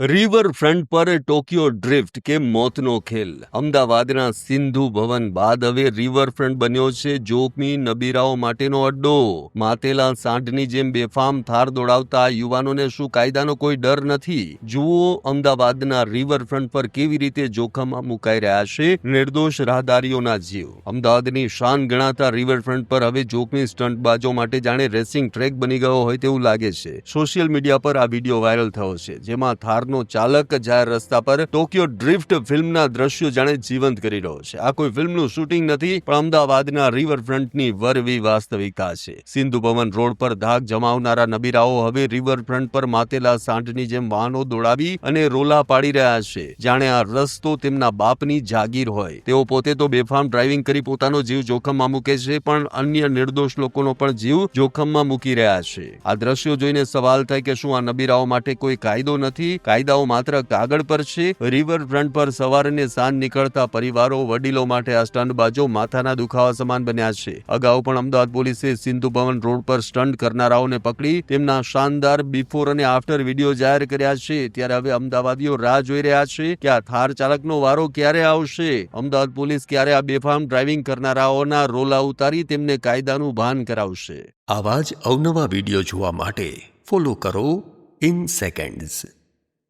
Riverfront પર Tokyo drift કે મોતનો ખેલ. અમદાવાદના સિંધુ ભવન બાદ હવે રિવરફ્રન્ટ બન્યો છે જોખમી નબીરાઓ માટેનો અડ્ડો. માતેલા સાંઢની જેમ બેફામ થાર દોડાવતા યુવાનોને શું કાયદાનો કોઈ ડર નથી? જુઓ અમદાવાદના રિવરફ્રન્ટ પર કેવી રીતે જોખમમાં મુકાઈ રહ્યા છે નિર્દોષ રાહદારીઓના જીવ. અમદાવાદની શાન ગણાતા રિવરફ્રન્ટ પર હવે જોખમી સ્ટંટબાજો માટે જાણે રેસિંગ ટ્રેક બની ગયો હોય તેવું લાગે છે. સોશિયલ મીડિયા પર આ વીડિયો વાયરલ થયો છે, જેમાં થારનો ચાલક જાહેર રસ્તા પર ટોક્યો ડ્રિફ્ટ ફિલ્મના દ્રશ્યો જાણે જીવંત કરી રહ્યો છે. આ કોઈ ફિલ્મનું શૂટિંગ નથી, પણ અમદાવાદના રિવરફ્રન્ટની વરવી વાસ્તવિકતા છે. સિંધુ ભવન રોડ પર ધાક જમાવનારા નબીરાઓ હવે રિવરફ્રન્ટ પર માતેલા સાંઢની જેમ વાહનો દોડાવી અને રોલા પાડી રહ્યા છે. જાણે આ રસ્તો તેમના બાપની જાગીર હોય. તેઓ પોતે તો બેફામ ડ્રાઇવિંગ કરી પોતાનો જીવ જોખમમાં મૂકે છે, પણ અન્ય નિર્દોષ લોકોનો પણ જીવ જોખમમાં મૂકી રહ્યા છે. આ દ્રશ્યો જોઈને સવાલ થાય કે શું આ નબીરાઓ માટે કોઈ કાયદો નથી? કાયદાઓ માત્ર કાગળ પર છે. રિવરફ્રન્ટ પર સવારને સાંજ નીકળતા પરિવારો, વડીલો માટે આ સ્ટંટબાજો માથાના દુખાવા સમાન બન્યા છે. અગાઉ પણ અમદાવાદ પોલીસે સિંધુ ભવન રોડ પર સ્ટંટ કરનારાઓને પકડી તેમના શાનદાર બિફોર અને આફ્ટર વીડિયો જાહેર કર્યા છે. ત્યારે હવે અમદાવાદીઓ રાહ જોઈ રહ્યા છે કે આ થાર ચાલકનો વારો ક્યારે આવશે? અમદાવાદ પોલીસ ક્યારે આ બેફામ ડ્રાઇવિંગ કરનારાઓના રોલા ઉતારી તેમને કાયદાનું ભાન કરાવશે? આવા જ અવનવા વીડિયો જોવા માટે ફોલો કરો ઇન સેકન્ડ્સ